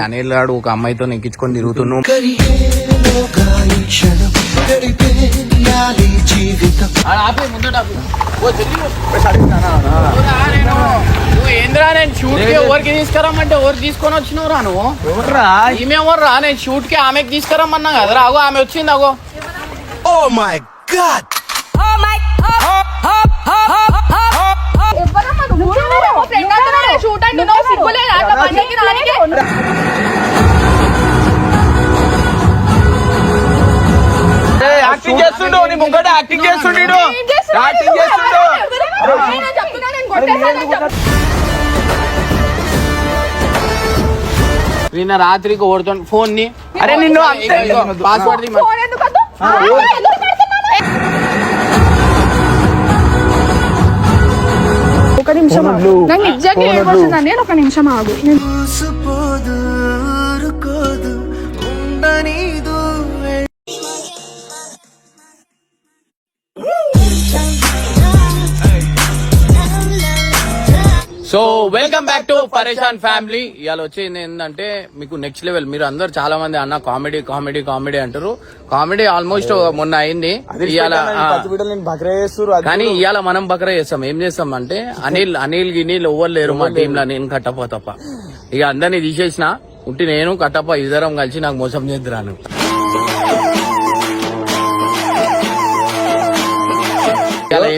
అనిల్ గాడు ఒక అమ్మాయితో నెక్కించుకొని తిరుగుతున్నావు కరిగేలోగా ఈ క్షణం గడిపేయాలి జీవితం నువ్వు ఏంద్రా నేను షూట్కి ఎవరికి తీసుకురమ్మంటే ఎవరు తీసుకొని వచ్చినావు రా నువ్వు? ఈమె ఎవరు రా నేను షూట్కి ఆమెకి తీసుకురమ్మన్నా కదా. అగో ఆమె వచ్చింది అగో ఓ మై గాడ్ యాక్టింగ్ చేస్తుండు నీ ముంగట యాక్టింగ్ చేస్తుండు? యాక్టింగ్ చేస్తుండు. నిన్న రాత్రికి ఓడుతాను ఫోన్ని అరే నిన్ను పాస్వర్డ్ ఒక నిమిషం ఆగు. నాకు నిజంగా ఏమవుతుందని ఒక నిమిషం ఆగు. So welcome back to Pareshan family ఇవాళ వచ్చేది ఏంటంటే మీకు నెక్స్ట్ లెవెల్ మీరు అందరు చాలా మంది అన్న కామెడీ కామెడీ కామెడీ అంటారు. కామెడీ ఆల్మోస్ట్ మొన్న అయింది. ఇవాళ కానీ ఇవాళ మనం బకరా చేస్తాం. ఏం చేస్తాం అంటే అనిల్ అనిల్ గినిల్ ఎవరు లేరు మా టీమ్లో నేను కట్టప్ప తప్ప ఇక అందరినీ తీసేసిన ఉట్టి నేను కట్టప్ప ఇద్దరం కలిసి నాకు మోసం చేద్దరాను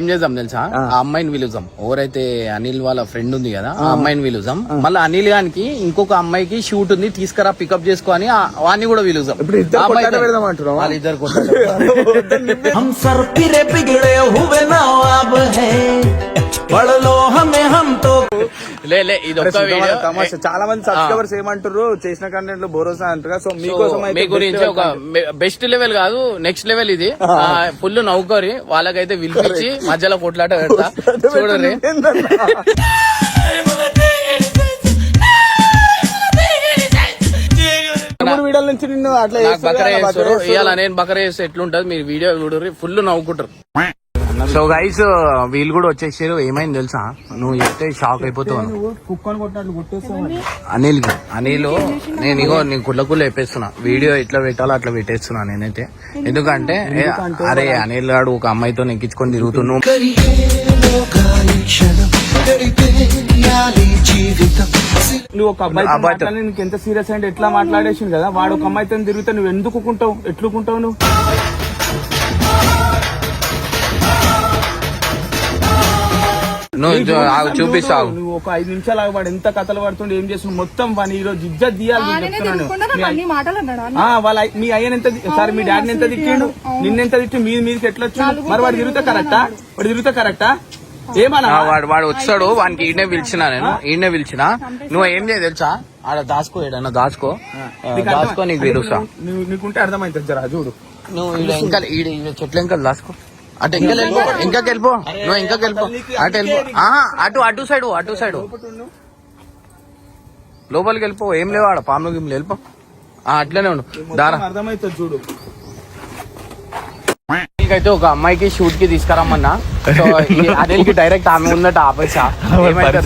చేద్దాం తెలుసా ఆ అమ్మాయిని పిలుద్దాం ఎవరైతే అనిల్ వాళ్ళ ఫ్రెండ్ ఉంది కదా ఆ అమ్మాయిని పిలుద్దాం మళ్ళీ అనిల్ గానికి ఇంకొక అమ్మాయికి షూట్ ఉంది తీసుకురా పికప్ చేసుకో అని ఆ- వాడిని కూడా పిలుద్దాం ఆ అమ్మాయితో- వాళ్ళిద్దరు కొట్లాట हम सर फिरे बिगड़े हुए नवाब है వాళ్ళలో హమే హంతో లేలే ఇది ఒక వీడియో. తమాషా. చాలా మంది సబ్స్క్రైబర్స్ ఏమంటారు చేసిన కంటెంట్లో భరోసా అంటారు సో మీకోసం మీ గురించి ఒక బెస్ట్ లెవెల్ కాదు నెక్స్ట్ లెవెల్ ఇది. ఫుల్ నవ్వుకోరి వాళ్ళకైతే విలిపించి మధ్యలో కొట్లాట పెడతా. చూడండి. వీడియోల నేను బకరా చేస్తే ఎట్లుంటది మీరు వీడియో చూడరు ఫుల్ నవ్వుకుంటారు సో గైస్ వీళ్ళు కూడా వచ్చేసారు. ఏమైంది తెలుసా? నువ్వు చెప్తే షాక్ అయిపోతావు. అనిల్ అనిల్ నేను ఇగో నీ కుళ్ళ కుళ్ళ చెప్పేస్తున్నా. వీడియో ఎట్లా పెట్టాలో అట్లా పెట్టేస్తున్నా నేనైతే. ఎందుకంటే అరే అనిల్ గాడు ఒక అమ్మాయితో నెక్కించుకొని తిరుగుతున్నావు నువ్వు ఒక అబ్బాయి నీకు ఎంత సీరియస్ అంటే ఎట్లా మాట్లాడేసింది కదా? వాడు ఒక అమ్మాయితో తిరిగితే నువ్వు ఎందుకు కుంటావు? ఎట్లుకుంటావు నువ్వు? నువ్వు చూపిస్తావు. నువ్వు ఒక ఐదు నిమిషాలు వాడు ఎంత కథలు పడుతుండే ఏం చేస్తున్నావు మొత్తం పని ఈ రోజు ఇజ్జత్ తీయాలి వాళ్ళ మీ అయ్యన ఎంత సారీ మీ డాడీని ఎంత తిట్టిండు? నిన్నెంత తిట్టి మీది మీదకి ఎట్లా వచ్చాడు? మరి వాడు తిరుగుతా కరెక్టా? వాడు తిరుగుతా కరెక్టా? ఏమన్నా? వాడు వాడు వచ్చాడు వానికి ఈడనే పిలిచిన నేను ఈడనే పిలిచిన. నువ్వు ఏం చేయ తెలుసా? ఆడ దాచుకో ఏడన్నా దాచుకో. దాచుకో నీకు నువ్వు నీకుంటే అర్థమైతుంది జరా చూడు. నువ్వు ఈడ ఇంకా చెట్ల ఇంకా దాచుకో. అటు ఇంకా వెళ్ళిపో ఇంకా వెళ్ళిపో నువ్వు ఇంకా వెళ్ళిపో అటు వెళ్ళిపో. ఆ, అటు అటు సైడ్ అటు సైడ్. లోపలికి వెళ్ళిపో ఏం లేవు ఆడ. పాములు గిమ్లు వెళ్ళిపో. ఆ, అట్లనే ఉండు. దారా. అర్థమైతుంది చూడు. నీకైతే ఒక అమ్మాయికి షూట్కి తీసుకురమ్మన్నా. సో అనిల్కి డైరెక్ట్ ఆమె ఉందట ఆపేసా ఏమైతే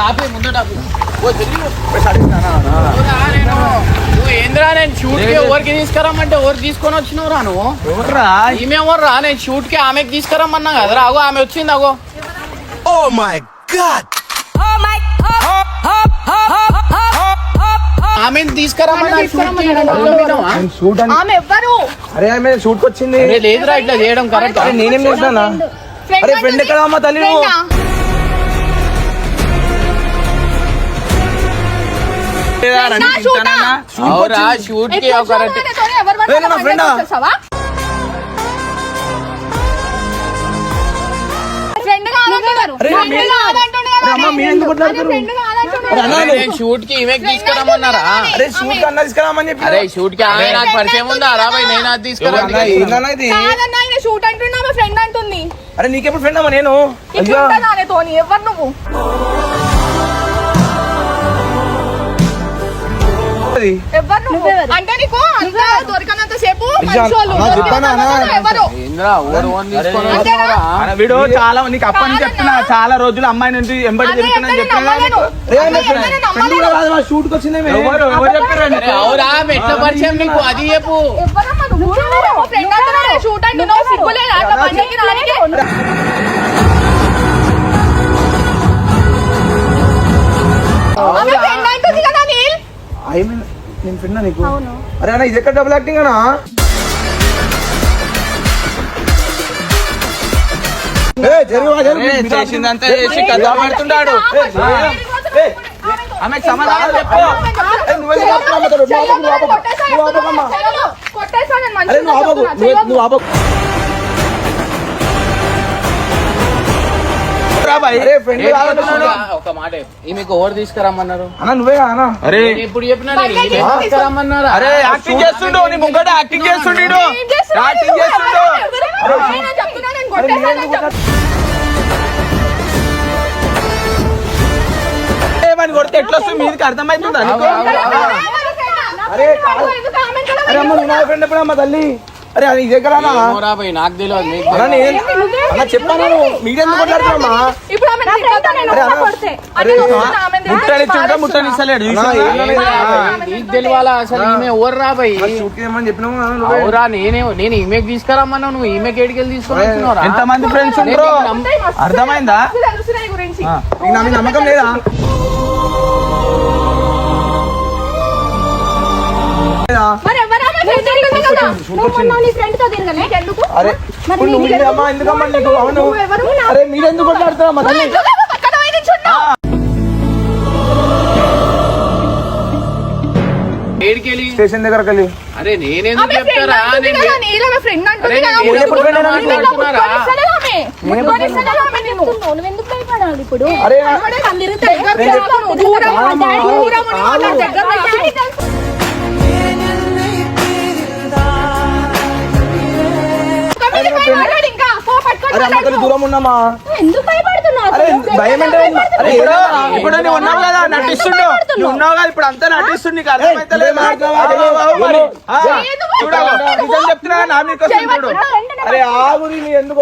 ఆపే, ముందట ఏంద్రా నేను షూట్కి ఎవరికి తీసుకురమ్మంటే ఎవరు తీసుకొని వచ్చినావు రా నువ్వు ఈమె ఎవరు రా నేను షూట్కి ఆమెకి తీసుకురమ్మన్నా కదరా అగో ఆమె వచ్చింది అగో ఓ మై గాడ్? ఆమె అరే ఆమె షూట్ వచ్చింది లేదురా ఇట్లా చేయడం కరెక్ట్ నేనేం అరే ఫ్రెండ్ ఎక్కడ అమ్మ తల్లి నువ్వు? అన్న, కదా. నేను షూట్కి ఈమెకి తీసుకురమ్మన్నారా? అరే షూట్ అన్న తీసుకురామని చెప్పి అరే షూట్కి ఆమె నాకు పరిచయం ఉందా? రా భయ్ నేను అది తీసుకురా అన్న, ఏందన్నా ఇది? కాదన్న ఆయన షూట్ అంటున్నా ఆమె ఫ్రెండ్ అంటుంది. అరే నీకెప్పుడు ఫ్రెండ్ అమ్మా నేను? ఎవరు నువ్వు? ఉంటది అంటే నీకు అంతా దొరికినంత సేపు వీడు చాలా నీకు అప్పని చెప్తున్నా. చాలా రోజులు అమ్మాయి నుంచి ఎంబడి తిరుగుతున్నా నమ్మలేను. షూట్కి వచ్చిందే ఎవరు నేను ఫ్రెండ్ నీకు. అరే అన్న ఇది ఎక్కడ డబుల్ యాక్టింగ్ అన్నా? చేసిందంతా చేసి కథ ఆమెకు సమాధానం చెప్పు? నువ్వు ఆపకు, నువ్వు ఆపకు. కాదంటున్నాడు. ఒక మాట ఈమెకు ఓవర్ తీసుకురమ్మన్నారు? అన్న నువ్వే అన్న. అరే. ఇప్పుడు చెప్పినా తీసుకురమ్మన్నారా? అరే యాక్టింగ్ చేస్తుండు నీ ముంగట యాక్టింగ్ చేస్తుండు? యాక్టింగ్ చేస్తుండు. ఏమని కొడితే ఎట్లా వస్తుంది? మీదికి అర్థమవుతుందా నీకు? అరే అమ్మ నా ఫ్రెండ్ ఎప్పుడు అమ్మ తల్లి? అరే అది భయ్, నాకు తెలియదు అన్న చెప్పాను మీరెందుకు కొట్లాడుతున్నామ్మా ఇప్పుడు ఆమె తిట్టొద్దా నేను అరే, అన్న. కొడితే? అరే అదే చూస్తున్నా, ఆమె దగ్గర ముట్టనిచ్చుంటా ముట్టనిస్తలేడు నీకు తెలియాలా అసలు? ఈమె ఓవర్ రా భయ్ షూట్ ఏమని చెప్పినావు అన్న నువ్వే. అవురా నేనే నేను ఈమెకి తీసుకురమ్మన్నావు నువ్వు ఈమెకి ఏడికెళ్ళి తీసుకొని వచ్చినావురా? ఎంత మంది ఫ్రెండ్స్ ఉంటారో అర్థమైందా? నమ్మకం లేదా లేదా? మరి అరే ఇప్పుడు నువ్వు ఇది అమ్మా ఎందుకమ్మా నీకు అవును నువ్వెవరు? నా- అరే మీరెందుకు నిల్చున్నావు? ఏడికెళ్ళి? అరే. దూరం ఉన్నామా ఎందుకు? భయం అంటే అరే ఇప్పుడు ఇప్పుడు నువ్వు ఉన్నావు కదా నటిస్తుండు నువ్వు ఉన్నావు కదా ఇప్పుడు అంతా నటిస్తుండు నీకు అర్థమైతలేదు ఆ, చూడవు నిజం చెప్తున్నా నా చూడు. అరే ఆగు ఎందుకు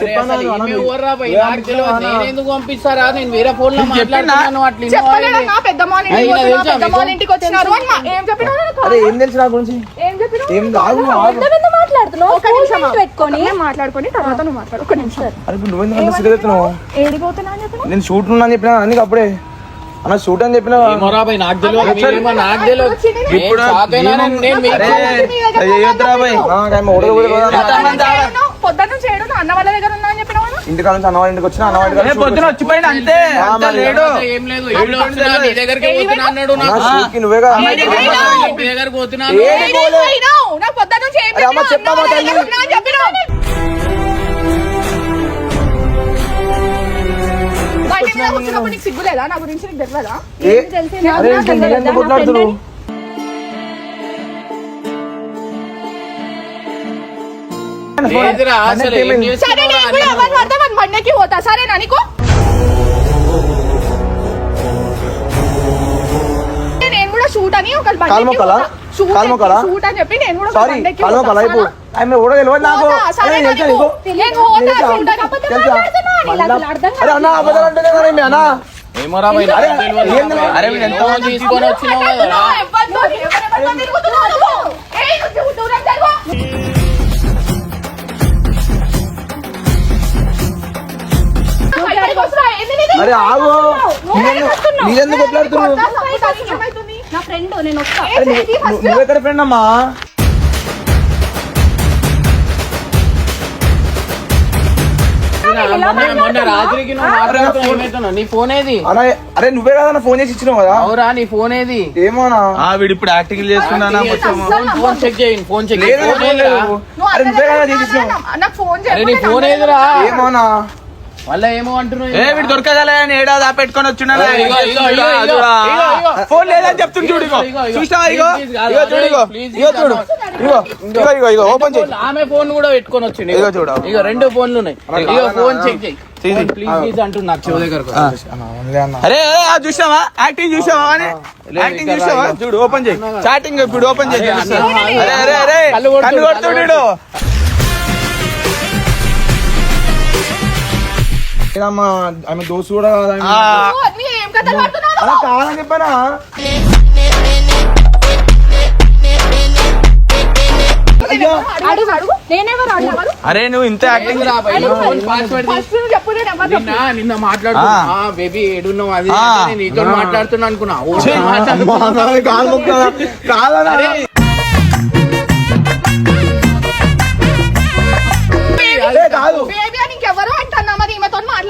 చెప్పాను? నేను ఎందుకు పంపిస్తారా? నేను వేరే ఫోన్లో? మాట్లాడుతున్నాను ఏం? అరే తెలుసు నా గురించి? నేను షూట్ ఉన్నా అని చెప్పినా అప్పుడే? అన్న షూట్ అని చెప్పినా ఇంటికాడ నుంచి అన్నవాళ్ళ ఇంటికి వచ్చిన అన్నవాళ్ళ పొద్దున వచ్చిపోయిన అంతే లేడు ఏం లేదు సిగ్గులేదా? నా గురించి నీకు తెలియదా ఏమైంది? సరే నేను కూడా పోతా. సరేనా నీకు? షూట్ అని ఒక కాల్మొక్కలా? కాల్మొక్కలా? షూట్ అని చెప్పి నేను కూడా సారీ అయిపో. ఆమె కూడా తెలియదు నాకు. పోతా, అరే అన్న అబద్ధాలు కదా ఏమోరా అరే, ఎంతో తీసుకొని వచ్చినావు కదా? అరే ఆగు. నీరెందుకు కొట్లాడుతున్నావు? నా ఫ్రెండ్ నేను వస్తా ఏం అరే చేయి నువ్వు- ఫస్ట్? నువ్వు ఎక్కడ ఫ్రెండ్ అమ్మా? నీ ఫోన్ ఏది? అన్న అరే నువ్వే కదా నా ఫోన్ చేసి ఇచ్చినావు కదా? అవురా నీ ఫోన్ ఏది? ఏమోనా? వీడు ఇప్పుడు యాక్టింగ్ చేస్తున్నానా ఫోన్ ఫోన్ చెక్ చేయి ఫోన్ చెక్ అరే నువ్వే కదా అందరికీ చేసి ఇచ్చినావు. నా- నాకు ఫోన్ ఏదిరా? ఏమోనా? మళ్ళా ఏమో అంటున్నావు ఏ వీడు దొరకగల ఏడా దా పెట్టుకొని వచ్చినా. ఫోన్ లేదని చెప్తుంది చూడు ఇగో. ఇగో, ఇగో. చూడు ఇగో. ఇగో చూడు. ఇగో ఇగో ఇగో ఇగో ఓపెన్ చేయి ఆమె ఫోన్ కూడా పెట్టుకొని వచ్చింది. ఇగో చూడు. ఇగో రెండు ఫోన్లు ఉన్నాయి ఇగో ఫోన్ చెక్ చేయి. అరే చూసావా యాక్టింగ్ చూసావా అని? యాక్టింగ్ చూసావా చూడు ఓపెన్ చేయి. చాటింగ్ ఇప్పుడు ఓపెన్ చేయి. అరే అరే కళ్ళు కొడుతుండు, ఆమె దోస్తు కూడా అలా చెప్పానా? అడుగు అరే నువ్వు ఇంత యాక్టింగ్ నిన్న నిన్న మాట్లాడుతున్నా బేబీ ఏడున్నావు అది నీతో మాట్లాడుతున్నా అనుకున్నా. కాదనా అదే కాదు బేబీ అని ఇంకెవరు అంటున్నా మరి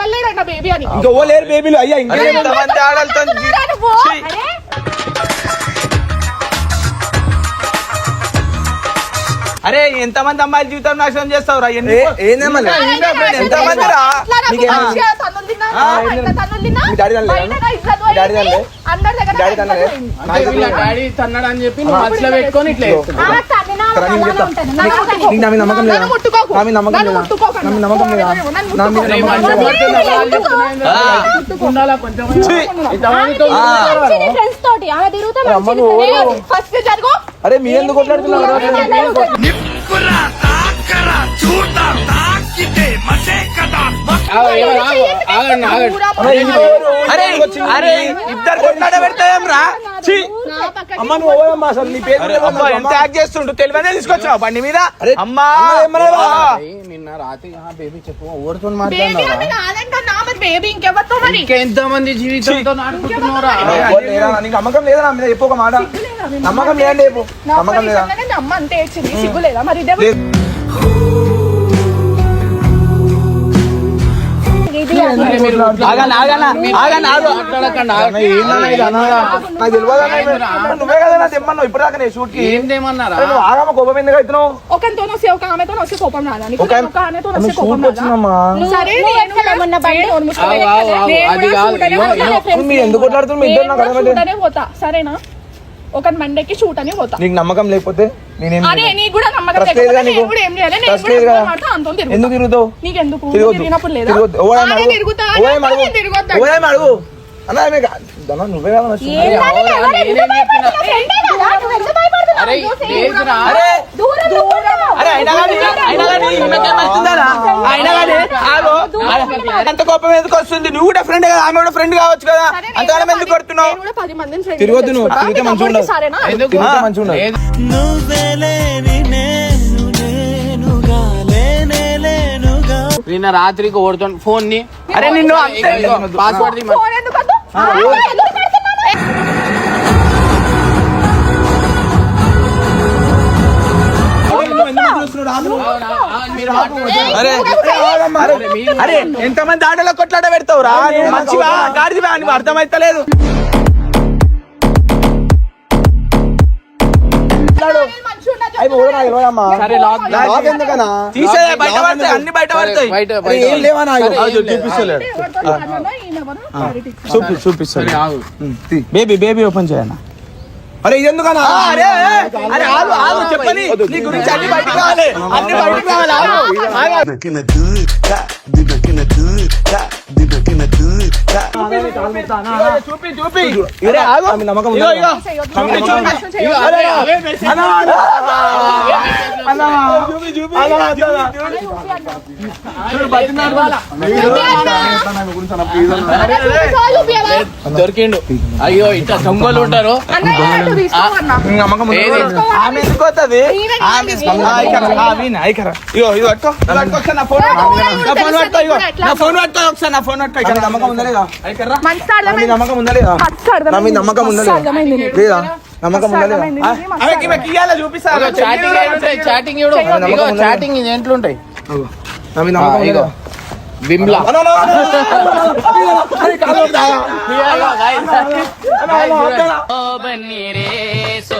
మాట్లాడలేడంట బేబీ అని? ఇంకా ఓ లేరు బేబీలు అయ్యా ఇంకా అరే ఎంతమంది ఆడలతో? అరే అరే ఎంతమంది అమ్మాయిల జీవితం నాశనం చేస్తావురా? ఎన్ని ఏందేమో ఎంతమంది రా డాడీ తనలే? అందరి దగ్గర తనలే? తన్నాడు అని చెప్పి నువ్వు పెట్టుకొని ఇట్లా నాకు నా మీద నమ్మకం లేదా నన్ను ముట్టుకోకు. నా మీద నమ్మకం లేదా ముట్టుకోకు. నా మీద నమ్మకం లేదా నన్ను నా మీద అరే, నమ్మకం? ఫస్ట్ జరుగు మీ ఎందుకు కొట్లాడుతున్నారు అరే అరే ఇద్దరు కొట్లాడ పెడతాం రా? అమ్మ నువ్వు అసలు నీ పేరు ఎంత యాక్ట్ చేస్తుండు? తెలివనే తీసుకొచ్చావు బండి మీద? అమ్మా. అమ్మ ఏమన్నావా? ఆ. ఏయ్, నిన్న రాత్రి ఆ బేబీ చెప్పు ఎవరితో బేబీ మాట్లాడినారా అని నాదంటున్నా మరి బేబీ ఇంకెవరితో మరి? ఇంకెంత మంది జీవితంతో నమ్మకం లేదా నా మీద? చెప్పు ఒక మాట. నమ్మకం లేదండి నమ్మకం లేదా? అమ్మ అంతే సిగ్గు లేదా? మరి అన్నదా? నాకు తెలియదు ఇది. నువ్వే కదా తెమ్మన్నావు ఇప్పుడు దాకా నేను షూట్కి ఏం చేయమన్నారా అరే నువ్వు ఆగమ్మ కోపం ఎందుకు అవుతున్నావు? ఒకరితో వస్తే ఒక ఆమెతో వస్తే కోపం రాదా? నీకు ఒక నేను ఒక ఆమెతో ఆమె వస్తే కోపం షూట్ రాదా? వచ్చిందమ్మా. సరే మొన్న అది కాదు. ఎందుకు ఇద్దరు నాకు అర్థమైతే సరేనా? ఒక మండేకి షూట్ అని పోతా నీకు నమ్మకం లేకపోతే నేనేం అదే. నీకు కూడా నమ్మకం Trust లేకపోతే నేను నీకు? కూడా ఏం చేయాలి నేను Trust కూడా. ఎందుకు తిరుగుతావు తిరగొద్దు. తిరిగినప్పుడు లేదా తిరగొద్దు. అడుగు. తిరుగుతా అడుగు. అడుగు అన్న దన్న నువ్వే కదా అంత కోపం ఎందుకు వస్తుంది? నువ్వు కూడా ఫ్రెండ్ కదా ఆమె కూడా ఫ్రెండ్ కావచ్చు కదా. కూడా ఎందుకు కొడుతున్నావు? తిరగొద్దు నువ్వు. తిరిగితే నీ మంచిగా? నిన్న రాత్రికి ఓడుతాను ఫోన్ని అరే నిన్ను పాస్వర్డ్ అరే ఎంతమంది ఆటలో కొట్లాట పెడతావురా మంచివా? గాడిదివా? అని అర్థమైతలేదు. మంచిగా ఉన్నా అయ్యి ఎవరు నాకు తెలియదమ్మా. సరే లాక్ నాకు ఎందుకనా తీసే బయట పడతాయి అన్ని బయట పడతాయి. ఏం లేవా నాకు? చూపి చూపిస్తాను. బేబీ బేబీ ఓపెన్ చేయన్న అరే ఇది ఎందుకనా అరే అరే, అరే ఆగు ఆగు చెప్పని. నీ గురించి అన్ని బయటకు రావాలి. అన్ని బయటకు రావాలి. ఆగు. ఆగు. చూపి చూపి నమ్మకం. దొరికిండు. అయ్యో ఇట్లా దొంగలు ఉంటారు? ఆమె ఎందుకు వస్తుంది? ఈయన ఆమె ఈయన ఆ, ఇక్కడ, ఆ, వీణ, ఇక్కడ. ఇగో పట్టుకో పట్టుకో నా ఫోన్ పట్టుకో. నా ఫోన్ పట్టుకో ఇగో. నా ఫోన్ పట్టుకో ఒకసారి నా ఫోన్ పట్టుకో. ఇక్కడ నమ్మకం ఉందా లేదా? అర్థమైంది. నమ్మకం ఉందా లేదా అర్థమైంది. నమ్మకం ఉందా లేదా అర్థమైంది నీకు. లేదా నమ్మకం ఉందా లేదా. ఆ, మస్తు చాటింగ్ చాటింగ్ ఇవ్వడం నమ్మకం ఇగో ఉందా? చాటింగ్ ఇది ఎట్లుంటాయి ఉంటాయి నా మీద నమ్మకం ఉందా ఇగో లేదా? బిమ్లా అరే, కాలు ఇప్పుడు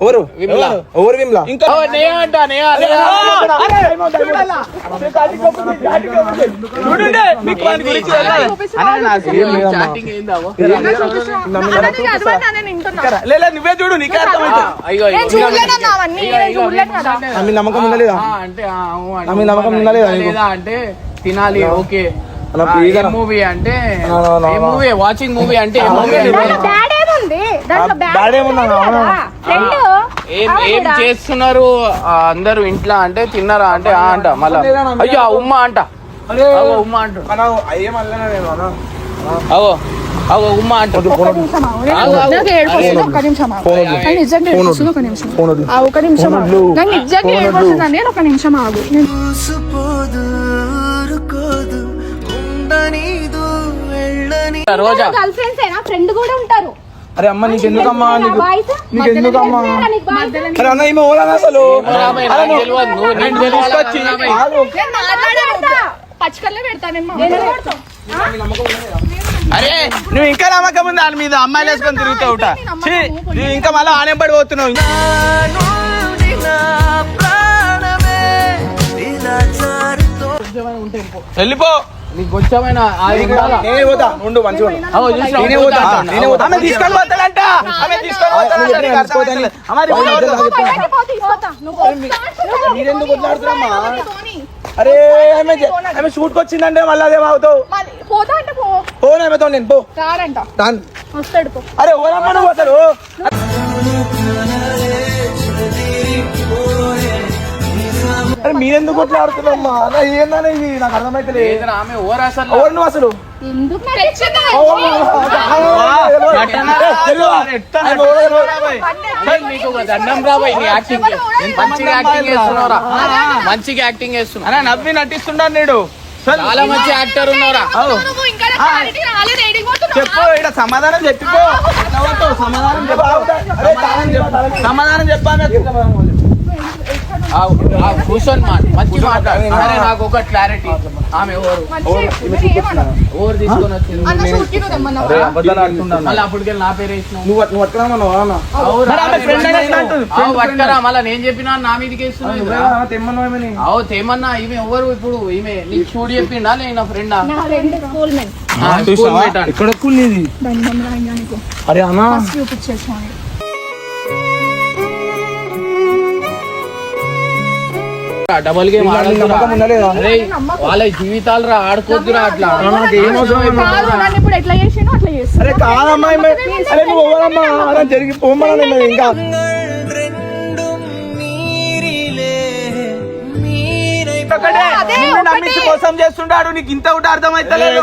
ఎవరు విమ్లా. ఎవరు విమ్లా ఇంకా నేహ అంట, నేహ, నేహ. చూడండి మీకు వాని గురించి తెలియదు. అన్న, నాకు ఏం ఈ లేదమ్మా. chatting ఏందావో? లే, లే, నువ్వే చూడు నీకే మీ నమ్మకం ఉందా లేదా? ఆ, అంటే ఆ, అవును అంటే, ఆ, మీ నమ్మకం ఉందా లేదా నీకు? లేదా అంటే తినాలి ఓకే. మూవీ అంటే. మూవీ వాచింగ్ మూవీ అంటే మూవీ ఏం ఏం చేస్తున్నారు? అందరూ ఇంట్లో అంటే తిన్నారా అంటే ఆ అంట మళ్ళా. అయ్యో ఆ ఉమ్మ అంట. ఉమ్మ అంటు. ఉమ్మ అంట. ఒక్క నిమిషం. నాకు నిజంగా ఒక నిమిషం. ఆగు. రోజా. గర్ల్ ఫ్రెండ్స్ అయినా ఫ్రెండ్ కూడా ఉంటారు. అరే అమ్మ నీకు ఎందుకమ్మా నీకు నీకు ఎందుకమ్మా అరే అన్న ఈమె ఓలా అసలు? తీసుకొచ్చి అరే! నువ్వు ఇంకా నమ్మకం ఉంది? దాని మీద అమ్మాయిలు వేసుకొని తిరుగుతావు నువ్వు ఇంకా మళ్ళీ ఆనెంబడి పోతున్నావు. వెళ్ళిపో. నీకు కొంచెమైనా? నేనే పోతా. ఉండు మంచిగా? నేనే పోతా నేనే పోతా. ఆమె తీసుకొని పోతాడంట ఆమె తీసుకొని పోతాడంట. మీరెందుకు అరే ఆమె షూట్కి వచ్చిందంటే మళ్ళీ అదే అవుతావు పోతా అంటే పో. ఫోన్ ఆమెతో నేను పో. వస్తాడు అరే అరే మీరెందుకు కొట్లాడుతున్నామ్మా అలా ఏందన్నా ఇది నాకు అర్థమైతే ఏదైనా ఆమె ఓర్ అసలు ఎవరు నువ్వు అసలు ఎందుకు తెచ్చిందా? ఏయ్, నీకు ఒక దండం రాబాయ్ నీ యాక్టింగ్ మంచిగా యాక్టింగ్ చేస్తున్నావురా మంచిగా యాక్టింగ్ చేస్తున్నావు అరే నవ్వి నటిస్తున్నాడు నేడు చాలా మంచి యాక్టర్ ఉన్నావురా నువ్వు ఇంకా క్లారిటీ రాలేదు ఏడికి పోతున్నావు? చెప్పు ఇక్కడ సమాధానం చెప్పిపో? సమాధానం చెప్పు. సమాధానం ఆగు, కూర్చొని మాట మంచి మాట్లాడు. సరే నాకు ఒక క్లారిటీ ఆమె ఏమన్నారు? ఓరు తీసుకొని వచ్చింది? మళ్ళీ అప్పటికెళ్ళి నా పేరు వేసినావు? నువ్వు పట్టుకరా మళ్ళీ నేను చెప్పినా నా మీదకి వేస్తున్నావు అవు తేమన్నా ఈమె ఎవరు ఇప్పుడు? ఈమె నీకు షూట్ చెప్పిండా లే నా ఫ్రెండా ఇక్కడ. అరే అన్న. చూపించేసాను డబల్ గేమ్ వాళ్ళ జీవితాలు రా ఆడుకోద్దురా అట్లా. ఇప్పుడు ఎట్లా కాదమ్మా. అరే నువ్వు ఎవరమ్మా అలా జరిగి ఇంకా. నమ్మించి మోసం చేస్తుంటాడు నీకు ఇంత ఒకటి అర్థమైతలేదు.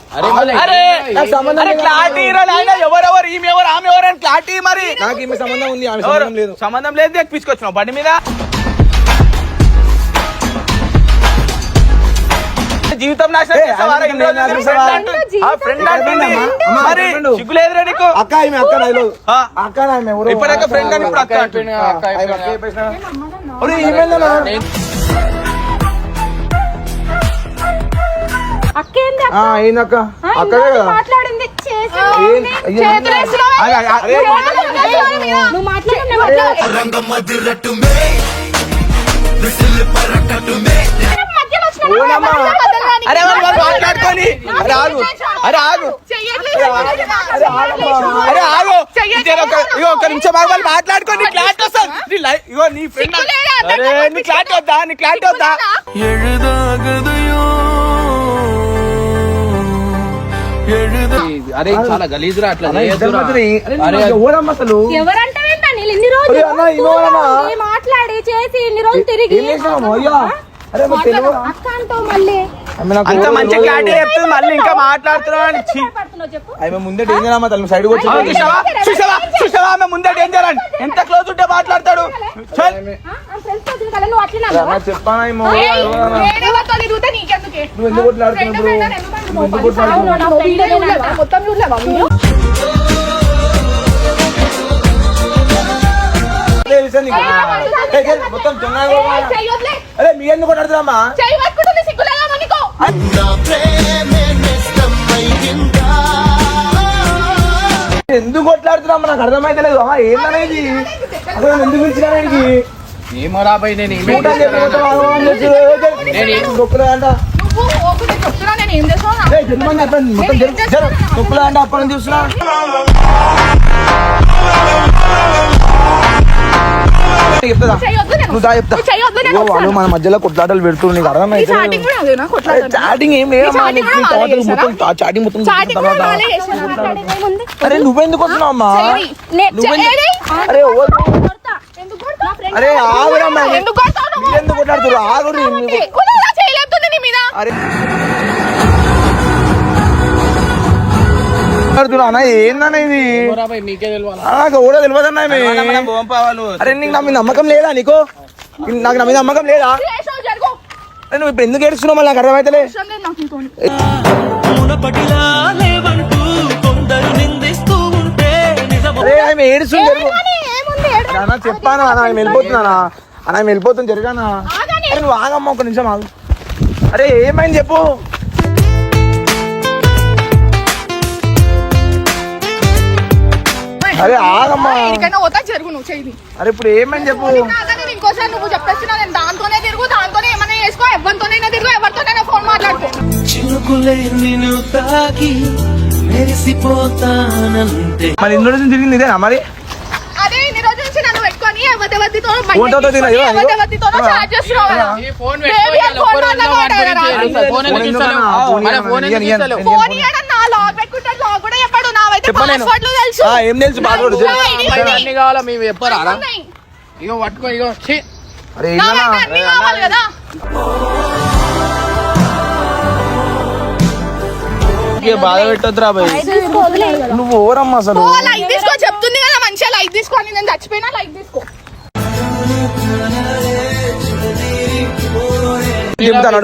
క్లారిటీ ఎవరెవరు ఈమె ఎవరు ఆమె ఎవరు అని క్లారిటీ మరి? నాకు ఈమె సంబంధం ఉంది ఆమె ఎవరు? సంబంధం లేదు. సంబంధం లేదు ఎక్కించుకొచ్చినావు బండి మీద? జీవితం అక్క ఈమె అక్క నాయలు ఆ. అక్క నాయన అని ఇప్పుడు అక్క అక్క అక్క? మాట్లాడుకొని. అరే ఆగు. అరే ఇగో ఒక నిమిషం ఆగు వాళ్ళు మాట్లాడుకొని క్లాట్ వస్తాను ఇగో నీ ఫ్రెండ్ అరే నీ క్లాట్ వద్దా? నీ క్లాట్ వద్దా? ఎഴുതാകതയോ ఎഴുద అరే చాలా అట్లా మాట్లాడి చేసి ఇన్ని రోజులు తిరిగి మళ్ళీ. ఇంకా చెప్పు ముందే డేంజర్ అమ్మ సైడ్ కొట్టి చూసావా ఆమె ముందే డేంజర్ అని. ఎంత క్లోజ్ ఉంటే మాట్లాడతాడు? మొత్తం జొన్న. అరే మీ ఎందుకు కొట్లాడుతున్నామ్మా చెయ్యి ఎందుకు కొట్లాడుతున్నామ్మా నాకు అర్థమైతే లేదు. ఏందనేది? అసలు ఎందుకు పిలిచినా నీకు? ఏమో రాబాయ్ నేను మొత్తం చూస్తున్నా. చెప్తా. నువ్వు దా చెప్తా. వాళ్ళు. మన మధ్యలో కొట్లాటలు నీకు అర్థమైతే? చాటింగ్ ఏం చాటింగ్? మొత్తం చాటింగ్ అరే నువ్వెందుకు వస్తున్నావు అమ్మా? నువ్వెందుకు-. అరే అరే ఆగురమ్మా ఎందుకు కొడతావు? నువ్వు? మీరు ఎందుకు కొట్లాడుతున్నారు ఆగురి అరే కొట్లాడుతున్నా అన్న ఏందన్న ఇది? నాకు కూడా తెలియదన్నా. అరే నీకు నా మీద నమ్మకం లేదా నీకు? నాకు నా మీద నమ్మకం లేదా? నువ్వు ఇప్పుడు ఎందుకు ఏడుస్తున్నావు? మళ్ళీ నాకు అర్థమైతలే. అరే ఆమె ఏడుస్తుంది అన్న చెప్పాను అన్న ఆమె వెళ్ళిపోతున్నానా అన్న. ఆమె వెళ్ళిపోతుంది జరగానా నువ్వు ఆగమ్మ ఒక నిమిషం ఆగు. అరే ఏమైంది చెప్పు? అరే ఆగమ్మా. ఎక్కడికైనా పోతా జరుగు నువ్వు చెయ్యి. అరే ఇప్పుడు ఏమైంది చెప్పు? నేను ఇంకోసారి నువ్వు చెప్పేస్తున్నా నేను దాంతోనే తిరుగు దాంతోనే ఏమైనా చేసుకో ఎవరితోనైనా తిరుగు ఎవరితోనైనా ఫోన్ మాట్లాడుకో. చినుకులే నిన్ను తాకి మెరిసిపోతానంతే మరి ఇన్ని రోజులు తిరిగింది ఇదేనా మరి? అదే ఇన్ని రోజుల నుంచి నన్ను పెట్టుకొని ఎవరితో. ఎవరితో చాట్ చేస్తున్నావు ఫోన్ ఫోన్. ఫోన్ ఏం తెలుసు పాస్వర్డ్ నా ఐడి అమ్మాయి ఉంది. అన్ని కావాలా మేము చెప్పరా. ఇగో పట్టుకో ఇగో. అరే కదా బాధ పెట్టొద్దురా. నువ్వు ఓరమ్మా అసలు ఓ లైక్ తీసుకో చెప్తుంది కదా మంచిగా లైక్ తీసుకో అని నేను చచ్చిపోయినా లైక్ తీసుకో చెప్తాను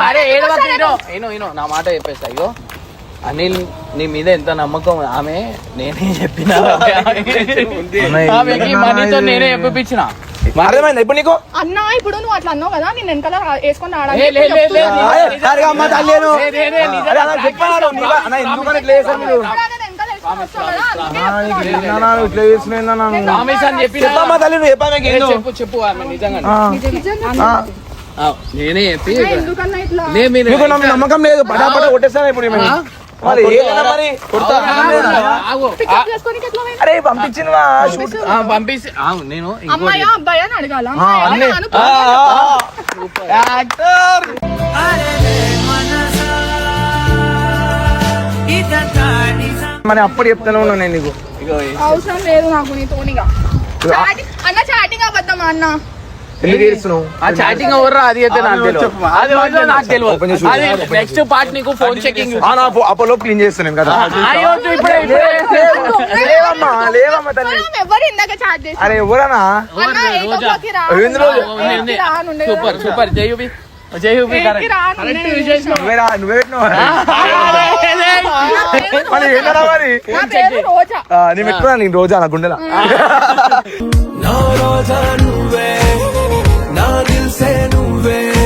అరే నా మాట చెప్పేస్తా ఇగో అనిల్ నీ మీద ఎంత నమ్మకం? ఆమె నేనే చెప్పిన. ఆమెకి మనీతో నేనే అర్థమైందా ఇప్పుడు నీకు? అన్న ఇప్పుడు నువ్వు అట్లా అన్నావు కదా నేను వెనకాల వేసుకొని ఇట్లా తల్లి చెప్పు చెప్పు నిజంగా నేనే చెప్పి నమ్మకం లేదు పటా పటా కొట్టేస్తాను ఇప్పుడు. మరి మరి? అరే పంపించినవా షూట్. ఆ, పంపిస్తే ఆ, నేను అమ్మాయా అబ్బాయా అని అడగాల. యాక్టర్. మరి అప్పుడు చెప్తానే ఉన్నాను నేను నీకు. అవసరం లేదు నాకు చాటింగ్ అన్న చాటింగ్ అబద్ధమా అన్న? ఎందుకు ఏడుస్తున్నావు ఆ చాటింగ్ ఎవర్రా? అది అయితే నాకు తెలియదు. అది నాకు తెలియదు. అది నెక్స్ట్ పార్ట్ నీకు ఫోన్ చెకింగ్ ఆ, నా అపోలో క్లీన్ చేస్తున్నాను కదా. అయ్యో ఇప్పుడే ఇప్పుడే. లేవమ్మా లేవమ్మా తల్లి. ఎవరు ఇందాక చాట్ చేసి అరే సూపర్. సూపర్. జయూబి. నువ్వేరా నువ్వే మరి? మరి రోజా. నేను నా గుండెలా? నా రోజా నువ్వే. నా దిల్సే నువ్వే